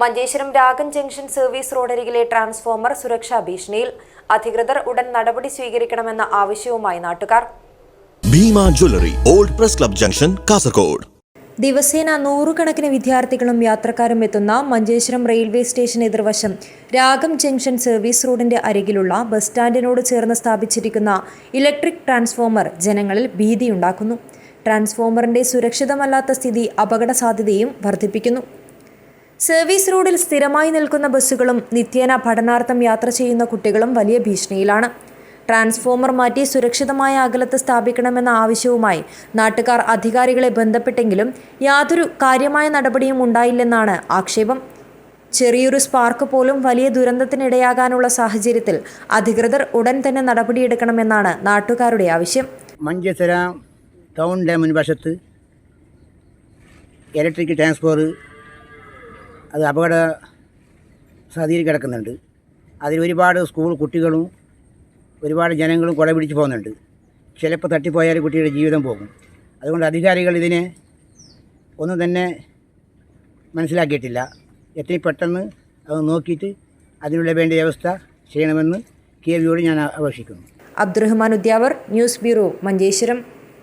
Manjeshwaram Ragan junction service റോഡരികിലെ transformer സുരക്ഷാ ഭീഷണിയിൽ അധികൃതർ ഉടൻ നടപടി സ്വീകരിക്കണമെന്ന ആവശ്യവുമായി നാട്ടുകാർ. Bhima jewellery old press club junction Kasaragod. ദിവസേന നൂറുകണക്കിന് വിദ്യാർത്ഥികളും യാത്രക്കാരും എത്തുന്ന മഞ്ചേശ്വരം റെയിൽവേ സ്റ്റേഷൻ എതിർവശം രാഗം ജംഗ്ഷൻ സർവീസ് റോഡിന്റെ അരികിലുള്ള ബസ് സ്റ്റാൻഡിനോട് ചേർന്ന് സ്ഥാപിച്ചിരിക്കുന്ന ഇലക്ട്രിക് ട്രാൻസ്ഫോമർ ജനങ്ങളിൽ ഭീതിയുണ്ടാക്കുന്നു. ട്രാൻസ്ഫോമറിന്റെ സുരക്ഷിതമല്ലാത്ത സ്ഥിതി അപകട സാധ്യതയും വർദ്ധിപ്പിക്കുന്നു. സർവീസ് റോഡിൽ സ്ഥിരമായി നിൽക്കുന്ന ബസ്സുകളും നിത്യേന പഠനാർത്ഥം യാത്ര ചെയ്യുന്ന കുട്ടികളും വലിയ ഭീഷണിയിലാണ്. ട്രാൻസ്ഫോമർ മാറ്റി സുരക്ഷിതമായ അകലത്ത് സ്ഥാപിക്കണമെന്ന ആവശ്യവുമായി നാട്ടുകാർ അധികാരികളെ ബന്ധപ്പെട്ടെങ്കിലും യാതൊരു കാര്യമായ നടപടിയും ഉണ്ടായില്ലെന്നാണ് ആക്ഷേപം. ചെറിയൊരു സ്പാർക്ക് പോലും വലിയ ദുരന്തത്തിനിടയാകാനുള്ള സാഹചര്യത്തിൽ അധികൃതർ ഉടൻ തന്നെ നടപടിയെടുക്കണമെന്നാണ് നാട്ടുകാരുടെ ആവശ്യം. മഞ്ചേശ്വര ടൗണിന്റെ മുൻവശത്ത് ഇലക്ട്രിക് ട്രാൻസ്ഫോർ അത് അപകട സാധ്യതയിൽ കിടക്കുന്നുണ്ട്. അതിൽ ഒരുപാട് സ്കൂൾ കുട്ടികളും ഒരുപാട് ജനങ്ങളും കുട പിടിച്ച് പോകുന്നുണ്ട്. ചിലപ്പോൾ തട്ടിപ്പോയാൽ കുട്ടിയുടെ ജീവിതം പോകും. അതുകൊണ്ട് അധികാരികൾ ഇതിനെ ഒന്നും തന്നെ മനസ്സിലാക്കിയിട്ടില്ല. എത്രയും പെട്ടെന്ന് അത് നോക്കിയിട്ട് അതിനുള്ള വേണ്ട വ്യവസ്ഥ ചെയ്യണമെന്ന് കെ വിയോട് ഞാൻ അപേക്ഷിക്കുന്നു അബ്ദുറഹ്മാൻ ഉദ്യാവർ ന്യൂസ് ബ്യൂറോ മഞ്ചേശ്വരം.